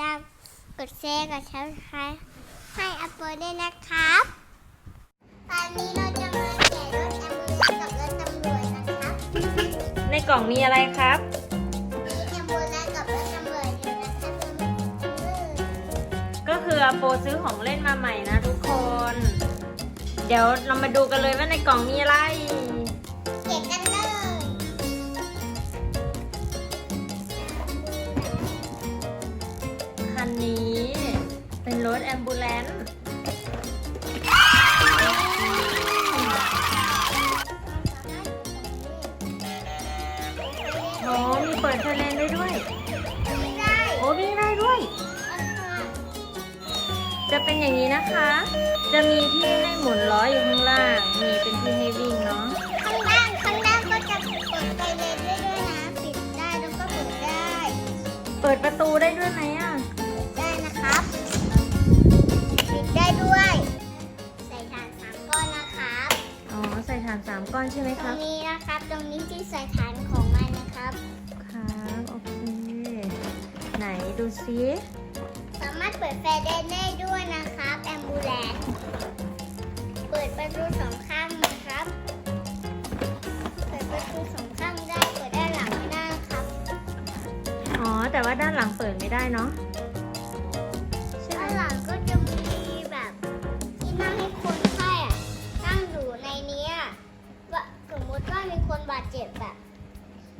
ร์กับชับสไครต์ให้อัปโหลดด้วยนะครับ ตอนนี้เราจะมาแกะรถแอมบูเลนกับรถตำรวจนะครับในกล่องมีอะไรครับ มีแอมบูเลนกับรถตำรวจอยู่นะครับอืมก็คืออาโปซื้อของเล่นมาใหม่นะทุกคน เดี๋ยวเรามาดูกันเลยว่าในกล่องมีอะไร จะเป็นอย่างนี้นะคะ จะมีที่ให้หมุนล้ออยู่ข้างล่าง มีเป็นที่ให้วิ่งเนาะ ข้างล่างข้างล่างก็จะเปิดไฟเลนได้ด้วยนะ ปิดได้แล้วก็เปิดได้ เปิดประตูได้ด้วยไหมอะ ได้นะครับ ปิดได้ด้วย ใส่ฐานสามก้อนนะครับ อ๋อ ใส่ฐานสามก้อนใช่ไหมตครรังบนี้นะครับ ตรงนี้ที่ใส่ฐานของมันนะครับ ครับโอเค ไหนดูซิ สามารถเปิดไฟได้ได้ด้วย เลนเปิดประตูสองข้างนะครับ เปิดประตูสองข้างได้ เปิดด้านหลังไม่ได้ครับ อ๋อ แต่ว่าด้านหลังเปิดไม่ได้เนาะใช่ด้านไหหมลังก็จะมีแบบที่นั่งให้คนไข้อะนั่งอยู่ในเนี้ยว่าสมมติว่ามีคนบาดเจ็บแบบ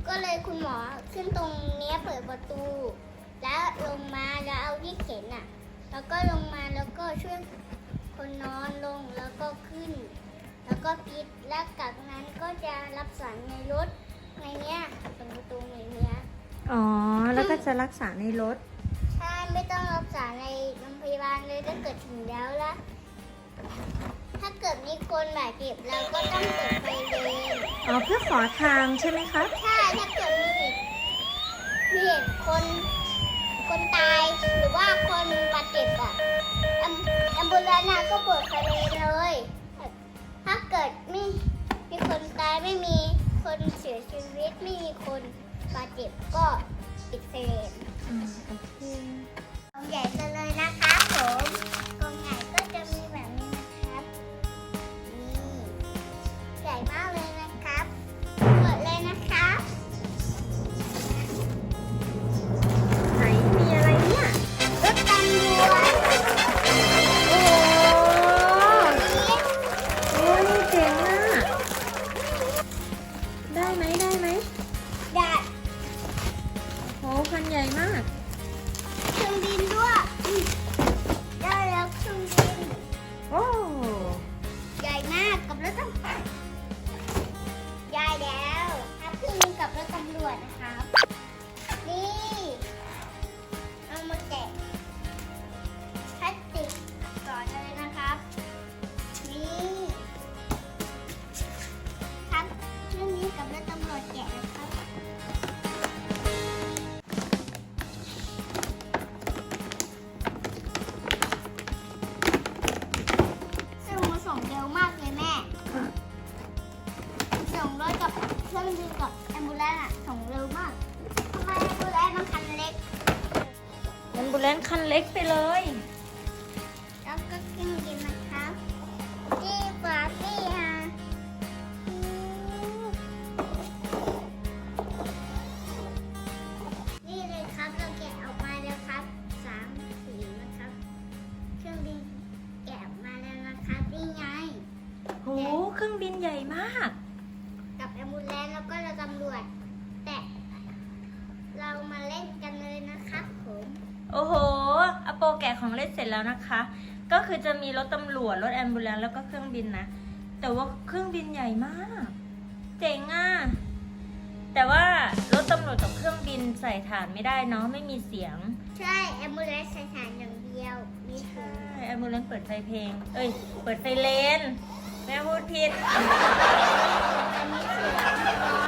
ก็เลยคุณหมอขึ้นตรงเนี้ยเปิดประตู แล้วลงมาแล้วเอาที่เข็นอะแล้วก็ลงมาแล้วก็ช่วย คนนอนลงแล้วก็ขึ้น แล้วก็ปิดแล้วจากนั้นก็จะรับสารในรถในเนี้ยตรงประตูในเนี้ยอ๋อ แล้วก็จะรักษาในรถ ใช่ไม่ต้องรักษาในโรงพยาบาลเลยถ้าเกิดถึงแล้วละถ้าเกิดมีคนบาดเจ็บเราก็ต้องเปิดไฟเลนอ๋อเพื่อขอทางใช่ไหมครับใช่ถ้าเกิดมีเหตุมีเหตุคนคนตายหรือว่าคนบาดเจ็บอะ แอมบูเลนซ์อะก็เปิดไฟเลเลย ใหญ่มาก เครื่องบินด้วย บูเลนซ์คันเล็กไปเลย แล้วก็เครื่องบินนะครับจี้ฝาปี้ฮะอืมนี่เลยครับเราแกะออกมาแล้วครับสามสีนะครับ เครื่องบินแกะออกมาแล้วนะครับนี่ไงโหเครื่องบินใหญ่มาก กับแอมบูเลนซ์แล้วก็เราตำรวจ แต่เรามาเล่นกันเลยนะครับผม โอ้โหอโปแกะของเล่นเสร็จแล้วนะคะ ก็คือจะมีรถตำรวจ รถแอมบูเลนซ์แล้วก็เครื่องบินนะ แต่ว่าเครื่องบินใหญ่มาก เจ๋งอะ แต่ว่ารถตำรวจกับเครื่องบินใส่ฐานไม่ได้เนาะ ไม่มีเสียง ใช่แอมบูเลนซ์ใส่ฐานอย่างเดียวมีถุใช่งแอมบูเลนซ์เปิดไฟเพลง เอ้ย เปิดไฟเลน แม่พูดผิด อันนี้คือล้อเนาะเห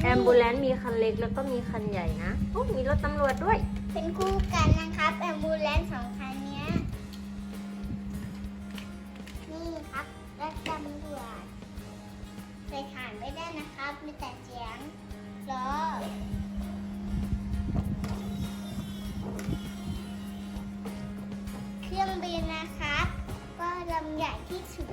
แอมบูเลนมีคันเล็กแล้วก็มีคันใหญ่นะโอ้มีรถตำรวจด้วย เป็นคู่กันนะครับแอมบูเลนสองคันนี้นี่ครับรถตำรวจใส่ฐานไม่ได้นะครับ มีแต่เสียงล้อเครื่องบินนะครับ ก็ลำใหญ่ที่สุด